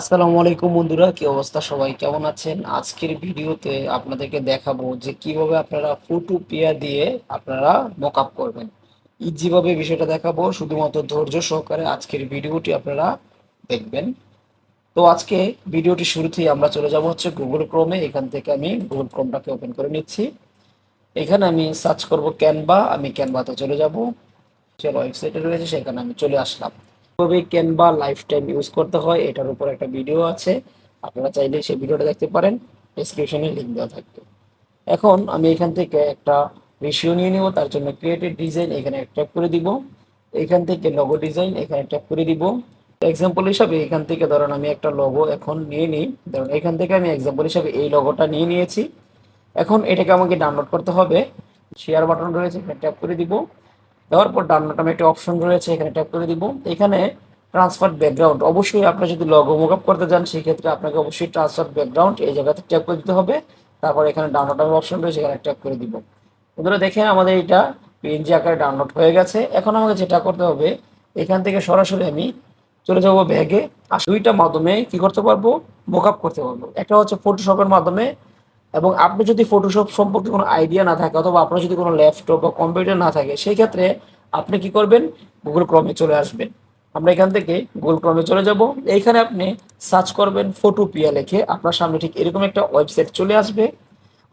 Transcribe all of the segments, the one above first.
আসসালামু আলাইকুম বন্ধুরা, কি অবস্থা সবাই? কেমন আছেন? আজকের ভিডিওতে আপনাদেরকে দেখাবো যে কীভাবে আপনারা ফটো পিয়া দিয়ে আপনারা মকআপ করবেন। ইজিভাবে বিষয়টা দেখাবো, শুধুমাত্র ধৈর্য সহকারে আজকের ভিডিওটি আপনারা দেখবেন। তো আজকে ভিডিওটি শুরুতেই আমরা চলে যাব হচ্ছে গুগল ক্রোমে এখান থেকে আমি গুগল ক্রোমটাকে ওপেন করে নিচ্ছি। এখানে আমি সার্চ করব ক্যানভা আমি ক্যানভাতে চলে যাব। যে ওয়েবসাইটে রয়েছে, সেখানে আমি চলে আসলাম। কীভাবে ক্যানভা লাইফ টাইম ইউজ করতে হয়, এটার উপর একটা ভিডিও আছে। আপনারা চাইলে সেই ভিডিওটা দেখতে পারেন। ডেসক্রিপশনে লিঙ্ক দেওয়া থাকবে। এখন আমি এখান থেকে একটা রেশিও নিয়ে নিব, তার জন্য ক্রিয়েটেড ডিজাইন এখানে ট্যাপ করে দিব। এখান থেকে লগো ডিজাইন এখানে ট্যাপ করে দিব। এক্সাম্পল হিসাবে এখান থেকে ধরুন আমি একটা লগো এখন নিয়ে নিই। ধরুন এখান থেকে আমি এক্সাম্পল হিসাবে এই লগোটা নিয়ে নিয়েছি। এখন এটাকে আমাকে ডাউনলোড করতে হবে। শেয়ার বাটন রয়েছে, এখানে ট্যাপ করে দিব। দেওয়ার পর ডান বাটনে একটা অপশন রয়েছে, এখানে ট্যাপ করে দিব। এখানে ট্রান্সফার ব্যাকগ্রাউন্ড অবশ্যই আপনি যদি লগো মোকআপ করতে যান সেই ক্ষেত্রে আপনাকে অবশ্যই ট্রান্সফার ব্যাকগ্রাউন্ড এই জায়গাতে ট্যাপ করে দিতে হবে। তারপর এখানে ডাউনলোড অপশন রয়েছে, এখানে ট্যাপ করে দিব। বন্ধুরা, দেখেন আমাদের এটা পিএনজি আকারে ডাউনলোড হয়ে গেছে। এখন আমাকে যেটা করতে হবে, এখান থেকে সরাসরি আমি চলে যাব ব্যাগে আর দুইটা মাধ্যমে কি করতে পারব? মোকআপ করতে পারব। একটা হচ্ছে ফটোশপের মাধ্যমে এবং আপনি যদি ফটোশপ সম্পর্কে কোনো আইডিয়া না থাকে অথবা আপনার যদি কোনো ল্যাপটপ বা কম্পিউটার না থাকে, সেই ক্ষেত্রে আপনি কি করবেন? গুগল ক্রমে চলে আসবেন। আমরা এখান থেকে গুগল ক্রমে চলে যাব। এইখানে আপনি সার্চ করবেন ফটোপিয়া লিখে। আপনার সামনে ঠিক এরকম একটা ওয়েবসাইট চলে আসবে।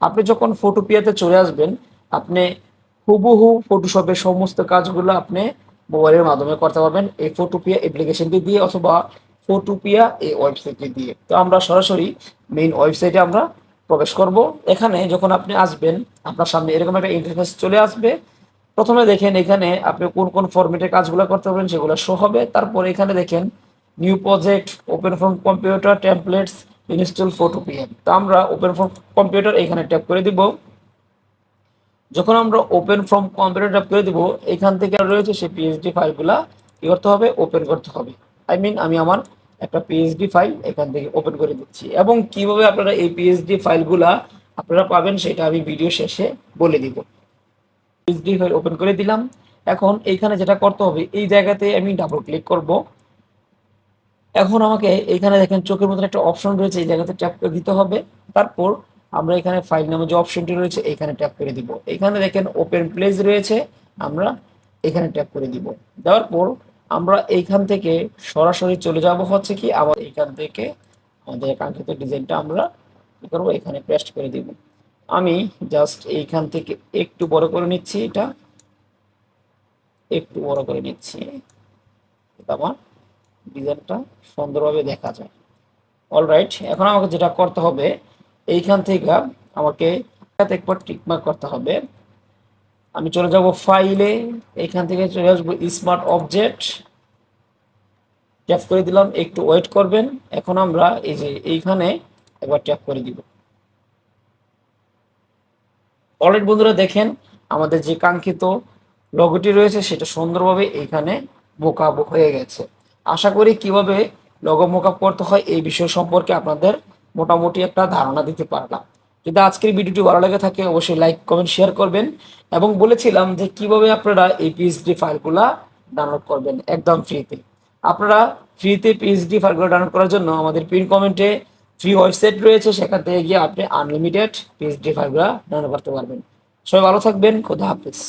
আপনি যখন ফটোপিয়াতে চলে আসবেন, আপনি হুবহু ফটোশপের সমস্ত কাজগুলো আপনি মোবাইলের মাধ্যমে করতে পারবেন। এই ফটোপিয়া অ্যাপ্লিকেশনটি দিয়ে অথবা ফটোপিয়া এই ওয়েবসাইটটি দিয়ে। তো আমরা সরাসরি মেইন ওয়েবসাইটে আমরা প্রবেশ করব। এখানে যখন আপনি আসবেন, আপনার সামনে এরকম একটা ইন্টারফেস চলে আসবে। প্রথমে দেখেন এখানে আপনি কোন কোন ফরম্যাটের কাজগুলো করতে পারবেন, সেগুলো শো হবে। তারপর এখানে দেখেন new project open from computer templates install photo PM তো আমরা ওপেন ফ্রম কম্পিউটার এখানে ট্যাপ করে দিব। যখন আমরা ওপেন ফ্রম কম্পিউটার ট্যাপ করে দিব, এখান থেকে রয়েছে সেই পিএইচডি ফাইলগুলা কি করতে হবে? ওপেন করতে হবে। আই মিন আমি আমার একটা পিএইচডি ফাইল এখান থেকে ওপেন করে দিচ্ছি। এবং কীভাবে আপনারা এই পিএইচডি ফাইলগুলা আপনারা পাবেন সেটা আমি ভিডিও শেষে বলে দিব। পিএইচডি ফাইল ওপেন করে দিলাম। এখন এইখানে যেটা করতে হবে, এই জায়গাতে আমি ডাবল ক্লিক করব। এখন আমাকে এখানে দেখেন চোখের মতন একটা অপশন রয়েছে, এই জায়গাতে ট্যাপ করে দিতে হবে। তারপর আমরা এখানে ফাইল নামে যে অপশনটি রয়েছে, এখানে ট্যাপ করে দিব। এখানে দেখেন ওপেন প্লেস রয়েছে, আমরা এখানে ট্যাপ করে দিব। দেওয়ার পর আমরা এইখান থেকে সরাসরি চলে যাব হচ্ছে কি, আবার এইখান থেকে আমাদের কাঙ্ক্ষিত ডিজাইনটা আমরা কি করব, এখানে পেস্ট করে দিব। আমি জাস্ট এইখান থেকে একটু বড় করে নিচ্ছি এটা। একটু বড় করে নিচ্ছি। আমার ডিজাইনটা সুন্দরভাবে দেখা যায়। অলরাইট এখন আমাকে যেটা করতে হবে, এইখান থেকে আমাকে একবার টিকমার্ক করতে হবে। আমি চলে যাব ফাইলে এখান থেকে চলে আসব স্মার্ট অবজেক্ট ট্যাপ করে দিলাম, একটু ওয়েট করবেন। এখন আমরা এই যে এইখানে একবার ট্যাপ করে দিব। অলরেড বন্ধুরা, দেখেন আমাদের যে কাঙ্ক্ষিত লগোটি রয়েছে, সেটা সুন্দরভাবে এইখানে মোকাব হয়ে গেছে। আশা করি কীভাবে লগো মোকাপ করতে হয়, এই বিষয় সম্পর্কে আপনাদের মোটামুটি একটা ধারণা দিতে পারলাম। যদি আজকের ভিডিওটি ভালো লাগে থাকে, অবশ্যই লাইক কমেন্ট শেয়ার করবেন। এবং বলেছিলাম যে কীভাবে আপনারা এই পিএইচডি ফাইলগুলা ডাউনলোড করবেন একদম ফ্রিতে আপনারা ফ্রিতে পিএইচডি ফাইলগুলো ডাউনলোড করার জন্য আমাদের পিন কমেন্টে ফ্রি ওয়েবসাইট রয়েছে, সেখান থেকে গিয়ে আপনি আনলিমিটেড পিএইচডি ফাইলগুলো ডাউনলোড করতে পারবেন। সবাই ভালো থাকবেন, খোদা হাফিজ।